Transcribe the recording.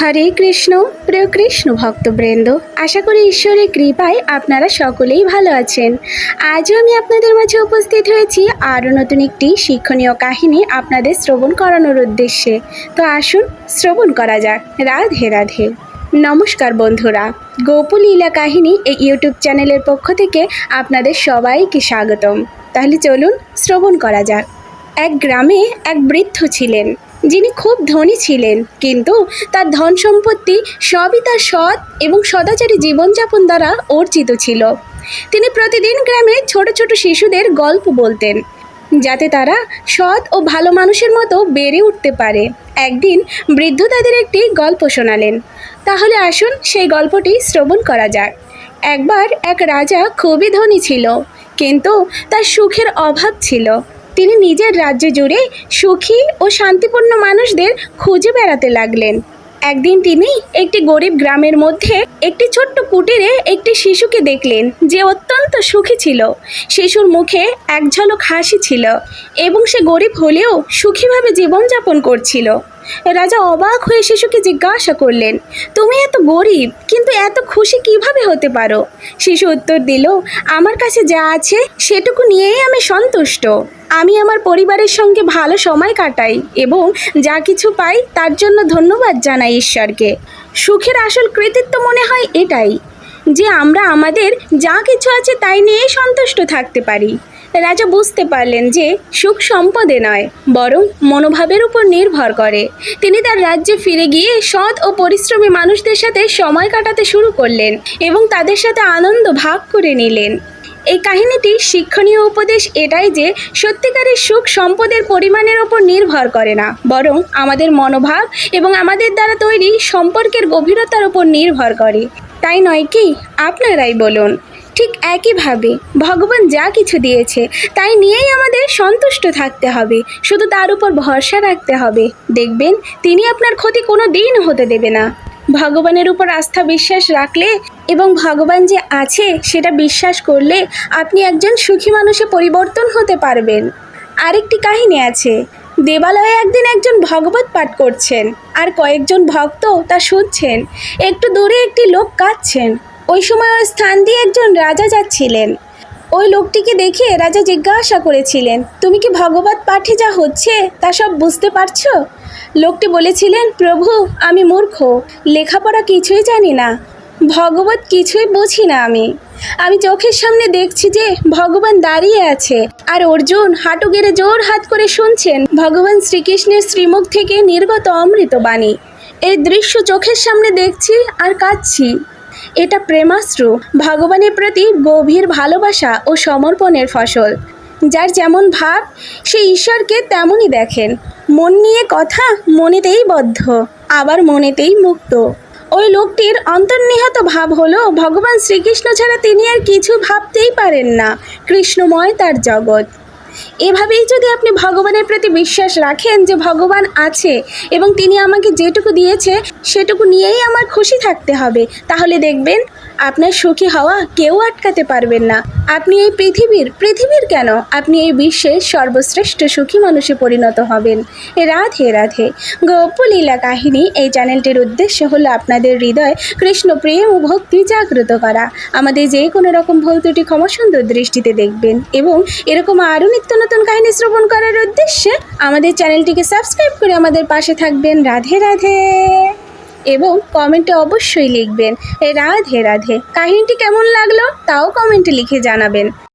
হরে কৃষ্ণ, প্রিয় কৃষ্ণ ভক্তবৃন্দ, আশা করি ঈশ্বরের কৃপায় আপনারা সকলেই ভালো আছেন। আজও আমি আপনাদের মাঝে উপস্থিত হয়েছি আরও নতুন একটি শিক্ষণীয় কাহিনী আপনাদের শ্রবণ করানোর উদ্দেশ্যে। তো আসুন, শ্রবণ করা যাক। রাধে রাধে। নমস্কার বন্ধুরা। গোপলীলা কাহিনী এই ইউটিউব চ্যানেলের পক্ষ থেকে আপনাদের সবাইকে স্বাগতম। তাহলে চলুন, শ্রবণ করা যাক। এক গ্রামে এক বৃদ্ধ ছিলেন। যিনি খুব ধনী ছিলেন, কিন্তু তার ধন সম্পত্তি সবই তার সৎ এবং সদাচারী জীবনযাপন দ্বারা অর্জিত ছিল। তিনি প্রতিদিন গ্রামে ছোট ছোট শিশুদের গল্প বলতেন, যাতে তারা সৎ ও ভালো মানুষের মতো বেড়ে উঠতে পারে। একদিন বৃদ্ধ তাদের একটি গল্প শোনালেন। তাহলে আসুন সেই গল্পটি শ্রবণ করা যাক। একবার এক রাজা খুবই ধনী ছিল, কিন্তু তার সুখের অভাব ছিল। তিনি নিজের রাজ্য জুড়ে সুখী ও শান্তিপূর্ণ মানুষদের খুঁজে বেড়াতে লাগলেন। একদিন তিনি একটি গরিব গ্রামের মধ্যে একটি ছোট্ট কুটিরে একটি শিশুকে দেখলেন যে অত্যন্ত সুখী ছিল। শিশুর মুখে এক ঝলক হাসি ছিল এবং সে গরিব হলেও সুখীভাবে জীবনযাপন করছিল। রাজা অবাক হয়ে শিশুকে জিজ্ঞাসা করলেন, তুমি এত গরিব, কিন্তু এত খুশি কীভাবে হতে পারো? শিশু উত্তর দিল, আমার কাছে যা আছে, সেটুকু নিয়েই আমি সন্তুষ্ট। আমি আমার পরিবারের সঙ্গে ভালো সময় কাটাই এবং যা কিছু পাই তার জন্য ধন্যবাদ জানাই ঈশ্বরকে। সুখের আসল কৃতিত্ব মনে হয় এটাই, যে আমরা আমাদের যা কিছু আছে তাই নিয়েই সন্তুষ্ট থাকতে পারি। রাজা বুঝতে পারলেন যে সুখ সম্পদে নয়, বরং মনোভাবের উপর নির্ভর করে। তিনি তার রাজ্যে ফিরে গিয়ে সৎ ও পরিশ্রমী মানুষদের সাথে সময় কাটাতে শুরু করলেন এবং তাদের সাথে আনন্দ ভাগ করে নিলেন। এই কাহিনীটির শিক্ষণীয় উপদেশ এটাই যে, সত্যিকারের সুখ সম্পদের পরিমাণের ওপর নির্ভর করে না, বরং আমাদের মনোভাব এবং আমাদের দ্বারা তৈরি সম্পর্কের গভীরতার উপর নির্ভর করে। তাই নয় কি? আপনারাই বলুন। ঠিক একইভাবে ভগবান যা কিছু দিয়েছে, তাই নিয়েই আমাদের সন্তুষ্ট থাকতে হবে। শুধু তার উপর ভরসা রাখতে হবে। দেখবেন, তিনি আপনার ক্ষতি কোনো দিন হতে দেবে না। ভগবানের উপর আস্থা বিশ্বাস রাখলে এবং ভগবান যে আছে, সেটা বিশ্বাস করলে আপনি একজন সুখী মানুষে পরিবর্তন হতে পারবেন। আরেকটি কাহিনী আছে, দেবালয়ে একদিন একজন ভগবত পাঠ করছেন, আর কয়েকজন ভক্ত তা শুনছেন। একটু দূরে একটি লোক কাঁদছেন। ওই সময় ওই স্থান দিয়ে একজন রাজা যাচ্ছিলেন। ওই লোকটিকে দেখে রাজা জিজ্ঞাসা করেছিলেন, তুমি কি ভগবত পাঠে যা হচ্ছে তা সব বুঝতে পারছ? লোকটি বলেছিলেন, প্রভু, আমি মূর্খ, লেখাপড়া কিছুই জানি না, ভগবত কিছুই বুঝি না আমি। আমি চোখের সামনে দেখছি যে ভগবান দাঁড়িয়ে আছে, আর অর্জুন হাঁটু গেড়ে জোর হাত করে শুনছেন, ভগবান শ্রীকৃষ্ণের শ্রীমুখ থেকে নির্গত অমৃত বাণী। এই দৃশ্য চোখের সামনে দেখছি আর কাঁদছি। এটা প্রেমাশ্রু, ভগবানের প্রতি গভীর ভালোবাসা ও সমর্পণের ফসল। যার যেমন ভাব, সে ঈশ্বরকে তেমনই দেখেন। মন নিয়ে কথা মনেতেই বদ্ধ, আবার মনেতেই মুক্ত। ওই লোকটির অন্তর্নিহত ভাব হলো, ভগবান শ্রীকৃষ্ণ ছাড়া তিনি আর কিছু ভাবতেই পারেন না। কৃষ্ণময় তার জগৎ। এভাবেই যদি আপনি ভগবানের প্রতি বিশ্বাস রাখেন যে ভগবান আছে এবং তিনি আমাকে যেটুকু দিয়েছে সেটুকু নিয়েই আমার খুশি থাকতে হবে, তাহলে দেখবেন আপনার সুখী হওয়া কেউ আটকাতে পারবেন না। আপনি এই পৃথিবীর পৃথিবীর কেন? আপনি এই বিশ্বের সর্বশ্রেষ্ঠ সুখী মানুষে পরিণত হবেন। রাধে রাধে। গোপলীলা কাহিনী এই চ্যানেলটির উদ্দেশ্য হলো আপনাদের হৃদয় কৃষ্ণ প্রেম ও ভক্তি জাগ্রত করা। আমাদের যে কোনো রকম ভুল ত্রুটি ক্ষমা সুন্দর দৃষ্টিতে দেখবেন এবং এরকম আরও নিত্য নতুন কাহিনী শ্রবণ করার উদ্দেশ্যে আমাদের চ্যানেলটিকে সাবস্ক্রাইব করে আমাদের পাশে থাকবেন। রাধে রাধে। এবং কমেন্টে অবশ্যই লিখবেন। রাধে রাধে। কাহিনীটি কেমন লাগল? তাও কমেন্টে লিখে জানাবেন।